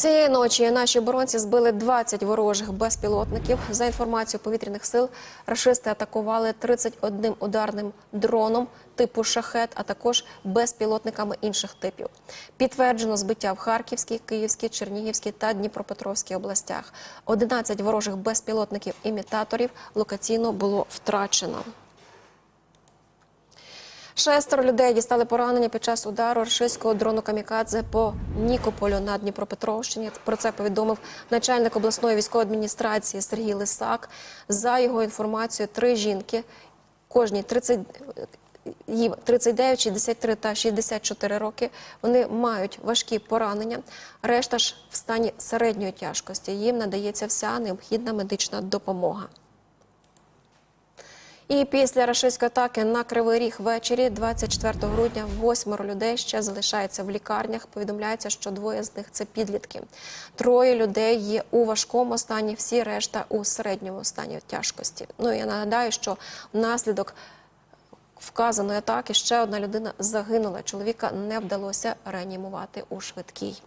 Цієї ночі наші оборонці збили 20 ворожих безпілотників. За інформацією повітряних сил, рашисти атакували 31 ударним дроном типу шахет, а також безпілотниками інших типів. Підтверджено збиття в Харківській, Київській, Чернігівській та Дніпропетровській областях. 11 ворожих безпілотників імітаторів локаційно було втрачено. Шестеро людей дістали поранення під час удару рашистського дрону Камікадзе по Нікополю на Дніпропетровщині. Про це повідомив начальник обласної військової адміністрації Сергій Лисак. За його інформацією, три жінки, кожній 30, їм 39, 63 та 64 роки. Вони мають важкі поранення. Решта ж в стані середньої тяжкості. Їм надається вся необхідна медична допомога. І після рашистської атаки на Кривий Ріг ввечері, 24 грудня, восьмеро людей ще залишається в лікарнях. Повідомляється, що двоє з них це підлітки. Троє людей є у важкому стані, всі решта у середньому стані тяжкості. Ну я нагадаю, що внаслідок вказаної атаки ще одна людина загинула. Чоловіка не вдалося реанімувати у швидкій.